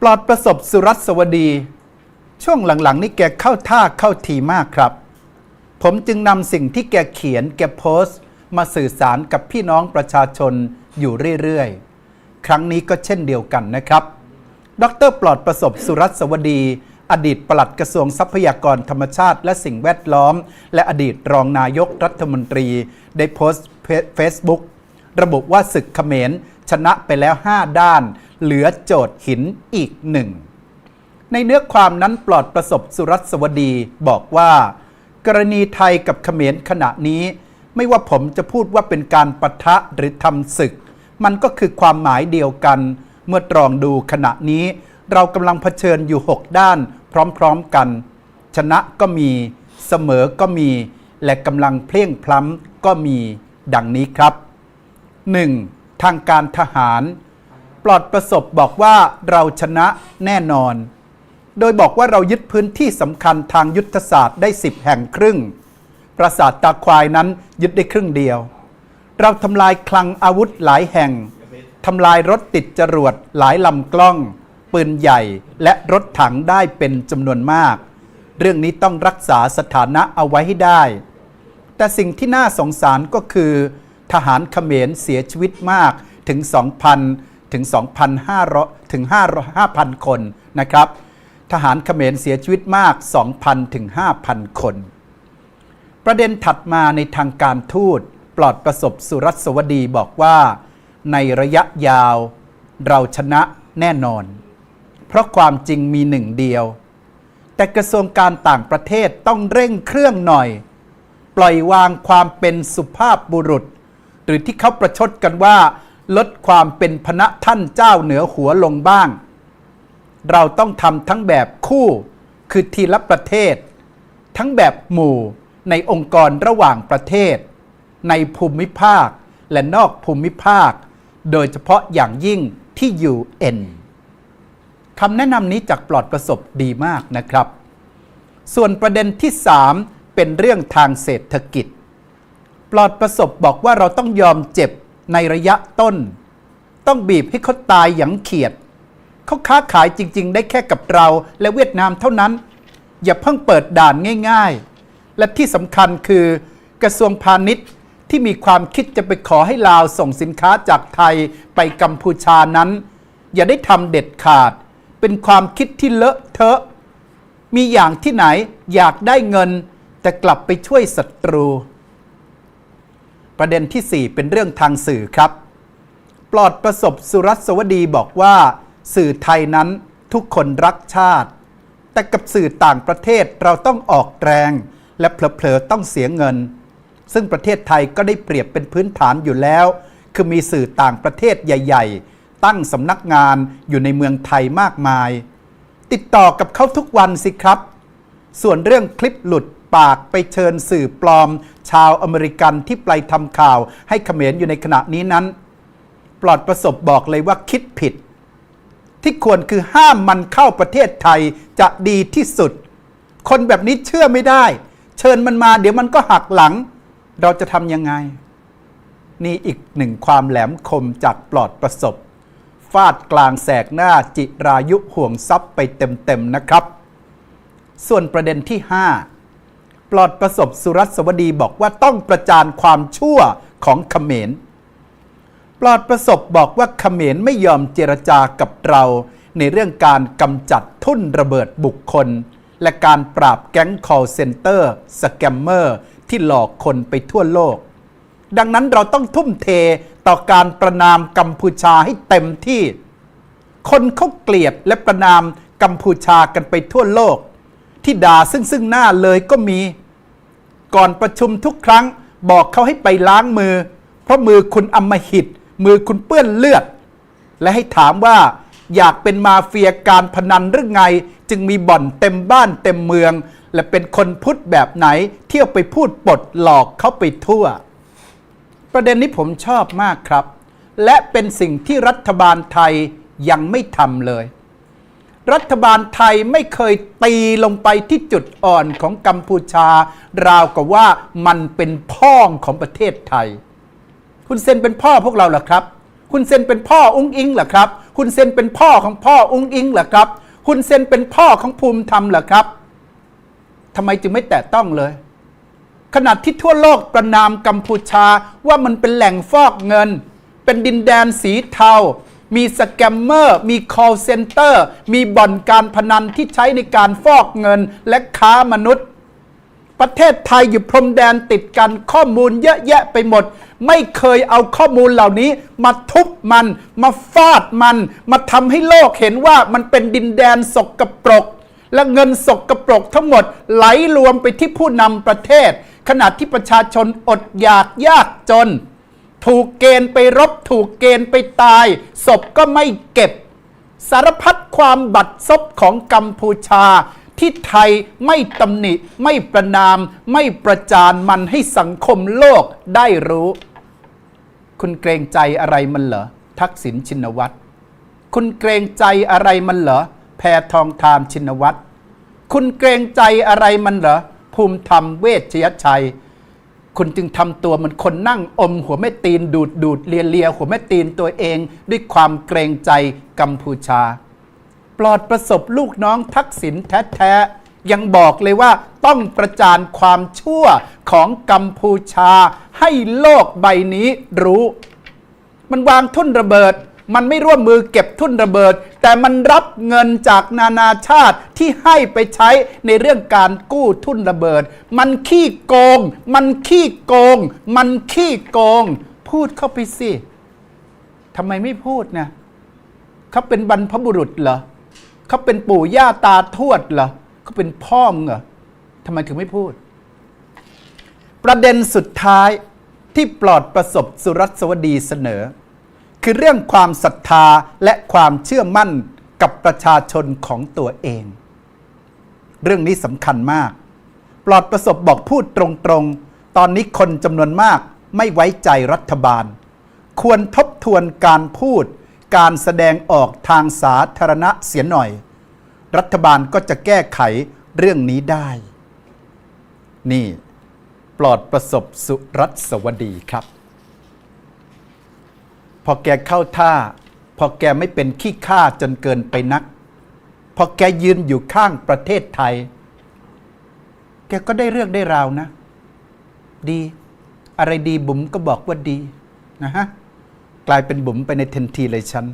ปลอดประสบสุรัสวดี ช่วงหลังๆ นี่แกเข้าท่าเข้าทีมากครับ ผมจึงนำสิ่งที่แกเขียนแกโพสต์ มาสื่อสารกับพี่น้องประชาชนอยู่เรื่อยๆ ครั้งนี้ก็เช่นเดียวกันนะครับ ดรปลอดประสบสุรัสวดี อดีตปลัดกระทรวงทรัพยากรธรรมชาติ และสิ่งแวดล้อม และอดีตรองนายกรัฐมนตรี ได้โพสต์เฟซบุ๊กระบุว่าศึกเขมรชนะไปแล้ว 5 ด้าน เหลือโจทย์หินอีกหนึ่ง ในเนื้อความนั้นปลอดประสบสุรัสวดีบอกว่า กรณีไทยกับเขมรขณะนี้ ไม่ว่าผมจะพูดว่าเป็นการปะทะหรือทำศึก มันก็คือความหมายเดียวกัน เมื่อตรองดูขณะนี้ เรากำลังเผชิญอยู่ 6 ด้าน พร้อมๆกัน ชนะก็มีเสมอก็มี และกำลังเพลียงพล้ำก็มี ดังนี้ครับ 1. ทางการทหาร ลอดประสบบอกว่าเราชนะแน่นอน โดยบอกว่าเรายึดพื้นที่สำคัญทางยุทธศาสตร์ได้ 10 แห่งครึ่ง ปราสาทตาควายนั้นยึดได้ครึ่งเดียว เราทำลายคลังอาวุธหลายแห่งทำลายรถติดจรวดหลายลำกล้อง ปืนใหญ่และรถถังได้เป็นจำนวนมาก เรื่องนี้ต้องรักษาสถานะเอาไว้ให้ได้ แต่สิ่งที่น่าสงสารก็คือ ทหารเขมรเสียชีวิตมากถึง2,000 ถึง 2,500 ถึง 5,000 คนนะครับ ทหารเขมรเสียชีวิตมาก 2,000 ถึง 5,000 คน ประเด็นถัดมาในทางการทูตปลอดประสบสุรัสวดีบอกว่า ในระยะยาวเราชนะแน่นอน เพราะความจริงมีหนึ่งเดียว แต่กระทรวงการต่างประเทศต้องเร่งเครื่องหน่อย ปล่อยวางความเป็นสุภาพบุรุษ หรือที่เขาประชดกันว่า ลดความเป็นพระท่านเจ้าเหนือหัวลงบ้าง เราต้องทำทั้งแบบคู่ คือทีละประเทศ ทั้งแบบหมู่ในองค์กรระหว่างประเทศ ในภูมิภาคและนอกภูมิภาค โดยเฉพาะอย่างยิ่งที่ UN คำแนะนำนี้จากปลอดประสบดีมากนะครับ ส่วนประเด็นที่ 3 เป็นเรื่องทางเศรษฐกิจ ปลอดประสบบอกว่าเราต้องยอมเจ็บ ในระยะต้น ต้องบีบให้เขาตายอย่างเขียด เขาค้าขายจริง ๆ ได้แค่กับเราและเวียดนามเท่านั้น อย่าเพิ่งเปิดด่านง่าย ๆ และที่สำคัญคือกระทรวงพาณิชย์ที่มีความคิดจะไปขอให้ลาวส่งสินค้าจากไทยไปกัมพูชานั้น อย่าได้ทำเด็ดขาด เป็นความคิดที่เลอะเทอะ มีอย่างที่ไหนอยากได้เงินแต่กลับไปช่วยศัตรู ประเด็นที่ 4 เป็นเรื่องทางสื่อครับ ปลอดประสบสุรัสวดีบอกว่า สื่อไทยนั้นทุกคนรักชาติ แต่กับสื่อต่างประเทศเราต้องออกแรง และเผลอๆต้องเสียเงิน ซึ่งประเทศไทยก็ได้เปรียบเป็นพื้นฐานอยู่แล้ว คือมีสื่อต่างประเทศใหญ่ ๆ ตั้งสำนักงานอยู่ในเมืองไทยมากมาย ติดต่อกับเขาทุกวันสิครับ ส่วนเรื่องคลิปหลุดปากไปเชิญสื่อปลอม ชาวอเมริกันที่ไปทำข่าว ให้เขมรอยู่ในขณะนี้นั้น ปลอดประสบบอกเลยว่าคิดผิด ที่ควรคือห้ามมันเข้าประเทศไทยจะดีที่สุด คนแบบนี้เชื่อไม่ได้ เชิญมันมาเดี๋ยวมันก็หักหลัง เราจะทำยังไง นี่อีกหนึ่งความแหลมคมจากปลอดประสบฟาดกลางแสกหน้าจิรายุห่วงทรัพย์ไปเต็มๆนะครับ ส่วนประเด็นที่ 5 ปลอดประสบสุรัสวดีบอกว่าต้องประจานความชั่วของเขมร ปลอดประสบบอกว่าเขมรไม่ยอมเจรจากับเราในเรื่องการกำจัดทุ่นระเบิดบุคคล และการปราบแก๊ง call center สแกมเมอร์ที่หลอกคนไปทั่วโลก ดังนั้นเราต้องทุ่มเทต่อการประนามกัมพูชาให้เต็มที่ คนเขาเกลียดและประนามกัมพูชากันไปทั่วโลก ที่ด่าซึ่งซึ่งหน้าเลยก็มี ก่อนประชุมทุกครั้ง บอกเขาให้ไปล้างมือ เพราะมือคุณอมหิต มือคุณเปื้อนเลือด และให้ถามว่าอยากเป็นมาเฟียการพนันหรือไง จึงมีบ่อนเต็มบ้านเต็มเมือง และเป็นคนพุทธแบบไหน เที่ยวไปพูดปดหลอกเขาไปทั่ว ประเด็นนี้ผมชอบมากครับ และเป็นสิ่งที่รัฐบาลไทยยังไม่ทำเลย รัฐบาลไทยไม่เคยตีลงไปที่จุดอ่อนของกัมพูชา ราวกับว่ามันเป็นพ่องของประเทศไทย คุณเซนเป็นพ่อพวกเราเหรอครับ คุณเซนเป็นพ่ออุ้งอิงเหรอครับฮุนเซนเป็นพ่อของพ่ออุ้งอิงเหรอครับฮุนเซนเป็นพ่อของภูมิธรรมเหรอครับทำไมจึงไม่แตะต้องเลยขนาดที่ทั่วโลกประนามกัมพูชาว่ามันเป็นแหล่งฟอกเงิน เป็นดินแดนสีเทา มีสแกมเมอร์ มี call center มีบ่อนการพนันที่ใช้ในการฟอกเงินและค้ามนุษย์ ประเทศไทยอยู่พรมแดนติดกันข้อมูลเยอะแยะไปหมด ไม่เคยเอาข้อมูลเหล่านี้ มาทุบมัน มาฟาดมัน มาทำให้โลกเห็นว่ามันเป็นดินแดนสกปรก และเงินสกปรกทั้งหมดไหลรวมไปที่ผู้นำประเทศ ขณะที่ประชาชนอดอยากยากจน ถูกเกณฑ์ไปรบถูกเกณฑ์ไปตาย ศพก็ไม่เก็บ สารพัดความบัดซบของกัมพูชา ที่ไทยไม่ตำหนิ ไม่ประนาม ไม่ประจานมันให้สังคมโลกได้รู้ คุณเกรงใจอะไรมันเหรอ ทักษิณชินวัตร คุณเกรงใจอะไรมันเหรอ แพทองทานชินวัตร คุณเกรงใจอะไรมันเหรอ ภูมิธรรมเวชยชัย คุณจึงทำตัวเหมือนคนนั่งอมหัวแม่ตีนดูดดูดเลียเลียหัวแม่ตีนตัวเอง ด้วยความเกรงใจกัมพูชา ปลอดประสบลูกน้องทักษิณแท้ๆ ยังบอกเลยว่าต้องประจานความชั่วของกัมพูชา ให้โลกใบนี้รู้ มันวางทุ่นระเบิด มันไม่ร่วมมือเก็บทุ่นระเบิด แต่มันรับเงินจากนานาชาติที่ให้ไปใช้ในเรื่องการกู้ทุ่นระเบิด มันขี้โกง มันขี้โกง มันขี้โกง พูดเข้าไปสิทำไมไม่พูดนะเขาเป็นบรรพบุรุษเหรอเขาเป็นปู่ย่าตาทวดเหรอเขาเป็นพ่อมึงเหรอทำไมถึงไม่พูด ประเด็นสุดท้ายที่ปลอดประสบสุรัสวดีเสนอ คือเรื่องความศรัทธาและความเชื่อมั่นกับประชาชนของตัวเอง เรื่องนี้สำคัญมาก ปลอดประสบบอกพูดตรงๆ ตอนนี้คนจำนวนมากไม่ไว้ใจรัฐบาล ควรทบทวนการพูด การแสดงออกทางสาธารณะเสียหน่อย รัฐบาลก็จะแก้ไขเรื่องนี้ได้ นี่ ปลอดประสบสุรัสวดีครับ พอแกเข้าท่า พอแกไม่เป็นขี้ข้าจนเกินไปนัก พอแกยืนอยู่ข้างประเทศไทย แกก็ได้เรื่องได้ราวนะ ดี อะไรดีบุ๋มก็บอกว่าดีนะฮะ กลายเป็นบุ๋มไปในทันทีเลยฉัน